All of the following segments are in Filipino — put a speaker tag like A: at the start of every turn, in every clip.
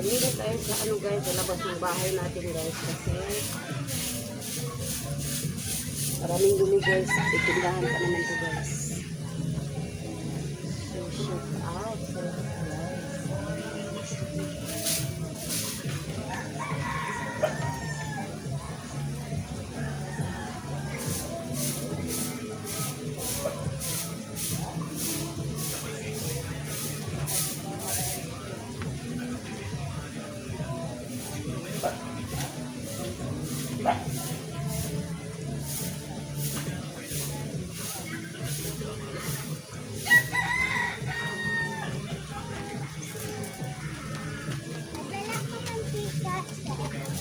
A: tayo sa ano guys, sa labas ng bahay natin guys kasi maraming dumi guys. Itindahan pa naman to guys.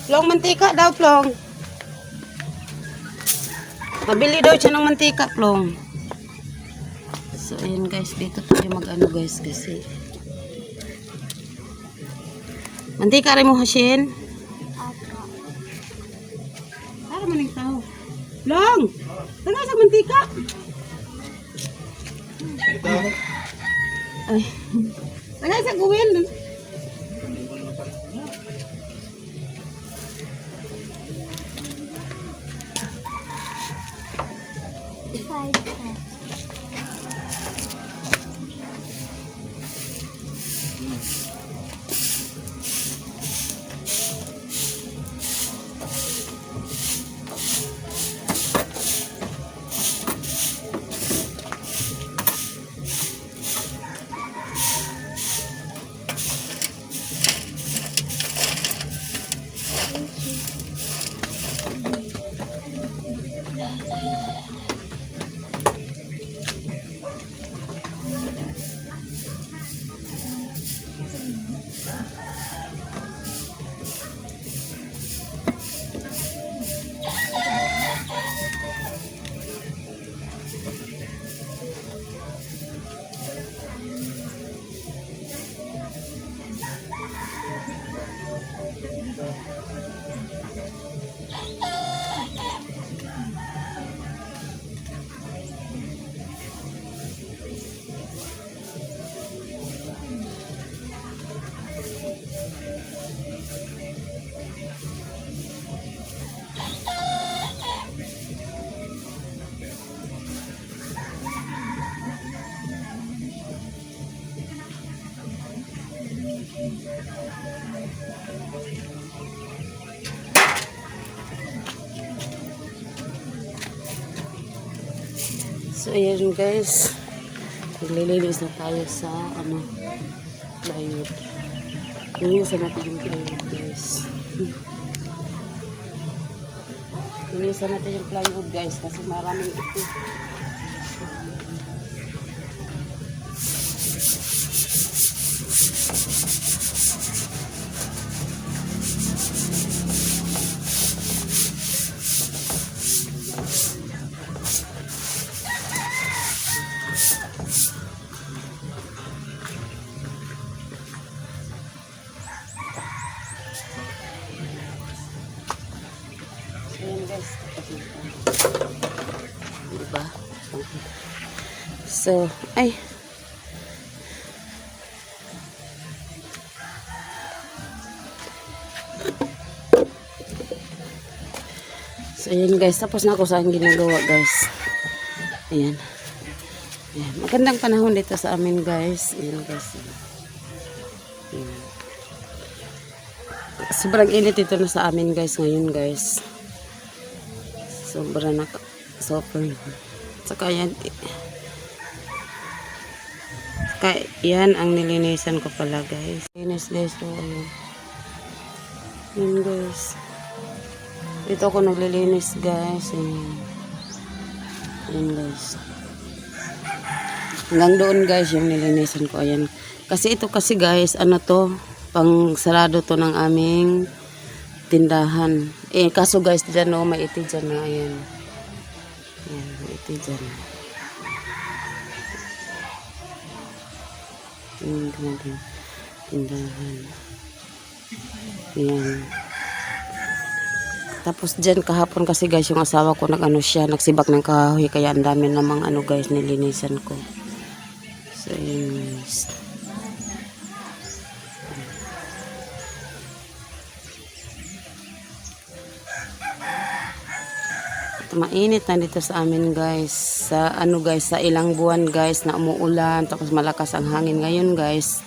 A: Plong mantika daw, Plong. Pabili daw siya ng mantika, Plong. So, ayan guys, dito tayo mag-ano guys kasi. Mantika rin mo, Hashin? Para maning tao. Plong! Taga sa mantika! Ay. Taga sa guwin. So, ayan guys. Naglilinis na tayo sa, ano, plywood. Linisan natin yung plywood guys. Linisan natin yung plywood guys kasi maraming ito. Ayan guys. Diba? So, ay. So, ayan guys. Tapos na ako sa aking ginagawa guys. Ayan. Ayan. Magandang panahon dito sa amin guys. Ayan guys. Ayan. Sobrang init ito na sa amin guys ngayon guys. Sobra na sobrang. Saka yan. Saka yan ang nilinisan ko pala guys. Linis guys. So, ayun. Yun guys. Dito ako naglilinis guys. Ayan. Ayan guys. Hanggang doon guys yung nilinisan ko. Ayan. Kasi ito kasi guys, ano to, pang sarado to ng aming tindahan. Eh, kaso guys, dyan no, may iti dyan na, ayan. Ayan, may iti dyan. Ayan, natin. Tindahan. Ayan. Tapos dyan kahapon kasi guys, yung asawa ko nag-ano siya, nagsibak ng kahoy, kaya ang dami namang ano guys, nilinisan ko. So, ayan mainit na dito sa amin guys. Sa ano guys, sa ilang buwan guys na umuulan tapos malakas ang hangin ngayon guys.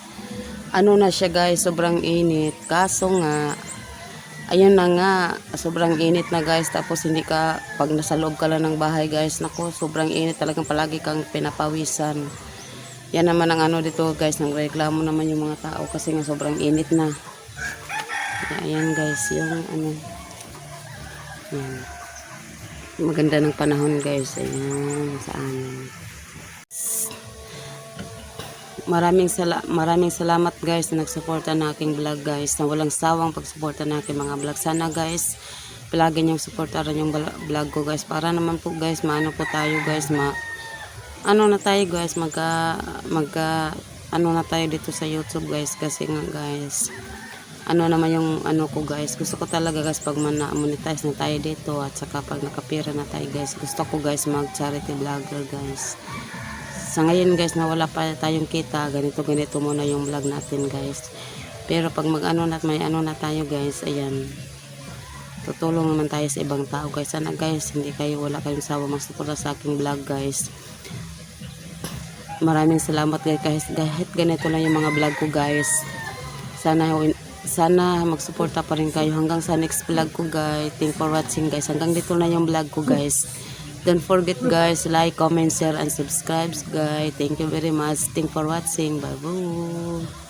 A: Ano na siya guys, sobrang init. Kaso nga ayun na nga, sobrang init na guys. Tapos hindi ka pag nasa loob ka lang ng bahay guys, nako, sobrang init talagang palagi kang pinapawisan. Yan naman ang ano dito guys, nang reklamo naman yung mga tao kasi nga sobrang init na. Ayan guys, yung ano. Yan. Maganda ng panahon guys. Ayan, sa amin. Maraming sala maraming salamat guys na nagsuporta na aking vlog guys. Na walang sawang pagsuporta na aking mga vlog. Sana guys, palagi niyong suportaran yung vlog ko guys. Para naman po guys, maano po tayo guys, ma ano na tayo guys, magka magka ano na tayo dito sa YouTube guys kasi nga guys ano naman yung ano ko guys? Gusto ko talaga guys pag man na-monetize na tayo dito at saka pag nakapira na tayo guys gusto ko guys mag charity vlogger guys. Sa ngayon guys na wala pa tayong kita. Ganito ganito muna yung vlog natin guys. Pero pag mag ano na may ano na tayo guys ayan. Tutulong naman tayo sa ibang tao guys. Sana guys hindi kayo wala kayong sawa magsuporta sa aking vlog guys. Maraming salamat guys kahit, kahit ganito lang yung mga vlog ko guys. Sana sana magsuporta pa rin kayo. Hanggang sa next vlog ko guys. Thank for watching guys. Hanggang dito na yung vlog ko guys. Don't forget guys like comment share and subscribe guys. Thank you very much. Thank for watching. Bye bye